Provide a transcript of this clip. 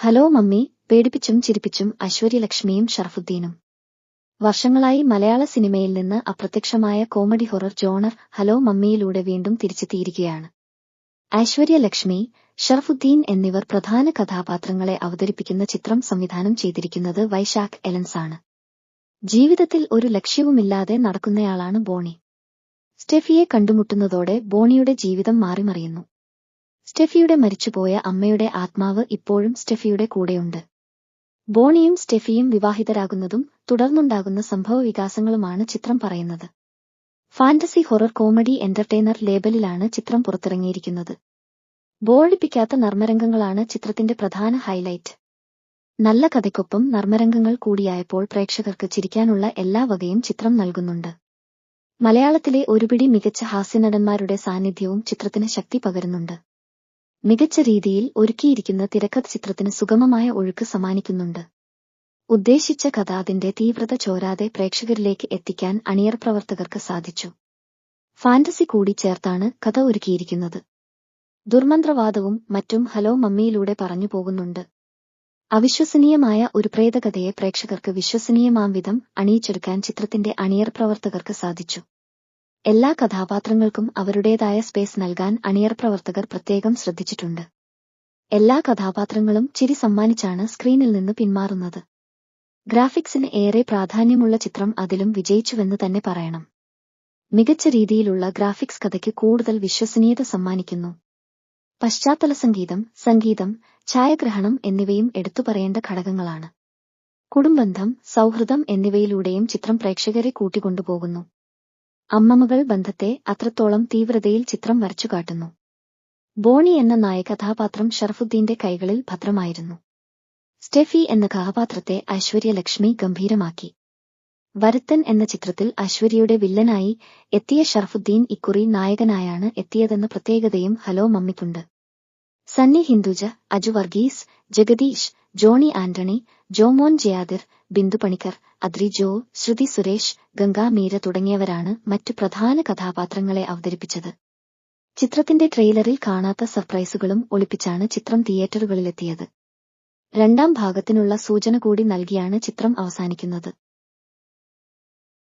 Hello mummy പേടിപ്പിച്ചും ചിരിപ്പിച്ചും ഐശ്വര്യലക്ഷ്മിയും ഷറഫുദ്ദീനും. വർഷങ്ങളായി മലയാള സിനിമയിൽ നിന്ന് അപ്രത്യക്ഷമായ കോമഡി ഹൊറർ ജോണർ ഹലോ മമ്മിയിലൂടെ വീണ്ടും തിരിച്ചെത്തിയിരിക്കുകയാണ്. ഐശ്വര്യലക്ഷ്മി ഷറഫുദ്ദീൻ എന്നിവർ പ്രധാന കഥാപാത്രങ്ങളെ അവതരിപ്പിക്കുന്ന ചിത്രം സംവിധാനം ചെയ്തിരിക്കുന്നത് വൈശാഖ് എലൻസ് ആണ്. ജീവിതത്തിൽ ഒരു ലക്ഷ്യവുമില്ലാതെ നടക്കുന്നയാളാണ് ബോണി. സ്റ്റെഫിയെ കണ്ടുമുട്ടുന്നതോടെ ബോണിയുടെ ജീവിതം മാറിമറിയുന്നു. സ്റ്റെഫിയുടെ മരിച്ചുപോയ അമ്മയുടെ ആത്മാവ് ഇപ്പോഴും സ്റ്റെഫിയുടെ കൂടെയുണ്ട്. ബോണിയും സ്റ്റെഫിയും വിവാഹിതരാകുന്നതും തുടർന്നുണ്ടാകുന്ന സംഭവവികാസങ്ങളുമാണ് ചിത്രം പറയുന്നത്. ഫാന്റസി ഹൊറർ കോമഡി എന്റർടൈനർ ലേബലിലാണ് ചിത്രം പുറത്തിറങ്ങിയിരിക്കുന്നത്. ബോളിപ്പിക്കാത്ത നർമ്മരംഗങ്ങളാണ് ചിത്രത്തിന്റെ പ്രധാന ഹൈലൈറ്റ്. നല്ല കഥയ്ക്കൊപ്പം നർമ്മരംഗങ്ങൾ കൂടിയായപ്പോൾ പ്രേക്ഷകർക്ക് ചിരിക്കാനുള്ള എല്ലാ വകയും ചിത്രം നൽകുന്നുണ്ട്. മലയാളത്തിലെ ഒരുപിടി മികച്ച ഹാസ്യനടന്മാരുടെ സാന്നിധ്യവും ചിത്രത്തിന് ശക്തി പകരുന്നുണ്ട്. മികച്ച രീതിയിൽ ഒരുക്കിയിരിക്കുന്ന തിരക്കഥ ചിത്രത്തിന് സുഗമമായ ഒഴുക്ക് സമ്മാനിക്കുന്നുണ്ട്. ഉദ്ദേശിച്ച കഥ അതിന്റെ തീവ്രത ചോരാതെ പ്രേക്ഷകരിലേക്ക് എത്തിക്കാൻ അണിയർ പ്രവർത്തകർക്ക് സാധിച്ചു. ഫാന്റസി കൂടി ചേർത്താണ് കഥ ഒരുക്കിയിരിക്കുന്നത്. ദുർമന്ത്രവാദവും മറ്റും ഹലോ മമ്മിയിലൂടെ പറഞ്ഞു പോകുന്നുണ്ട്. അവിശ്വസനീയമായ ഒരു പ്രേതകഥയെ പ്രേക്ഷകർക്ക് വിശ്വസനീയമാം വിധം അണിയിച്ചെടുക്കാൻ ചിത്രത്തിന്റെ അണിയർ പ്രവർത്തകർക്ക് സാധിച്ചു. എല്ലാ കഥാപാത്രങ്ങൾക്കും അവരുടേതായ സ്പേസ് നൽകാൻ അണിയർ പ്രവർത്തകർ പ്രത്യേകം ശ്രദ്ധിച്ചിട്ടുണ്ട്. എല്ലാ കഥാപാത്രങ്ങളും ചിരി സമ്മാനിച്ചാണ് സ്ക്രീനിൽ നിന്ന് പിന്മാറുന്നത്. ഗ്രാഫിക്സിന് ഏറെ പ്രാധാന്യമുള്ള ചിത്രം അതിലും വിജയിച്ചുവെന്ന് തന്നെ പറയണം. മികച്ച രീതിയിലുള്ള ഗ്രാഫിക്സ് കഥയ്ക്ക് കൂടുതൽ വിശ്വസനീയത സമ്മാനിക്കുന്നു. പശ്ചാത്തല സംഗീതം സംഗീതം ഛായാഗ്രഹണം എന്നിവയും എടുത്തുപറയേണ്ട ഘടകങ്ങളാണ്. കുടുംബന്ധം സൗഹൃദം എന്നിവയിലൂടെയും ചിത്രം പ്രേക്ഷകരെ കൂട്ടിക്കൊണ്ടുപോകുന്നു. അമ്മമകൾ ബന്ധത്തെ അത്രത്തോളം തീവ്രതയിൽ ചിത്രം വരച്ചു വരച്ചുകാട്ടുന്നു. ബോണി എന്ന നായകഥാപാത്രം കഥാപാത്രം ഷറഫുദ്ദീന്റെ കൈകളിൽ ഭദ്രമായിരുന്നു. സ്റ്റെഫി എന്ന കഥാപാത്രത്തെ ഐശ്വര്യലക്ഷ്മി ഗംഭീരമാക്കി. വരുത്തൻ എന്ന ചിത്രത്തിൽ ഐശ്വര്യയുടെ വില്ലനായി എത്തിയ ഷർഫുദ്ദീൻ ഇക്കുറി നായകനായാണ് എത്തിയതെന്ന പ്രത്യേകതയും ഹലോ മമ്മിക്കുണ്ട്. സണ്ണി ഹിന്ദുജ അജു വർഗീസ് ജഗദീഷ് ജോണി ആന്റണി ജോമോൻ ജയാദിർ ബിന്ദു പണിക്കർ അദ്രി ജോ ശ്രുതി സുരേഷ് ഗംഗാ മീര തുടങ്ങിയവരാണ് മറ്റു പ്രധാന കഥാപാത്രങ്ങളെ അവതരിപ്പിച്ചത്. ചിത്രത്തിന്റെ ട്രെയിലറിൽ കാണാത്ത സർപ്രൈസുകളും ഒളിപ്പിച്ചാണ് ചിത്രം തിയേറ്ററുകളിലെത്തിയത്. രണ്ടാം ഭാഗത്തിനുള്ള സൂചന കൂടി നൽകിയാണ് ചിത്രം അവസാനിക്കുന്നത്.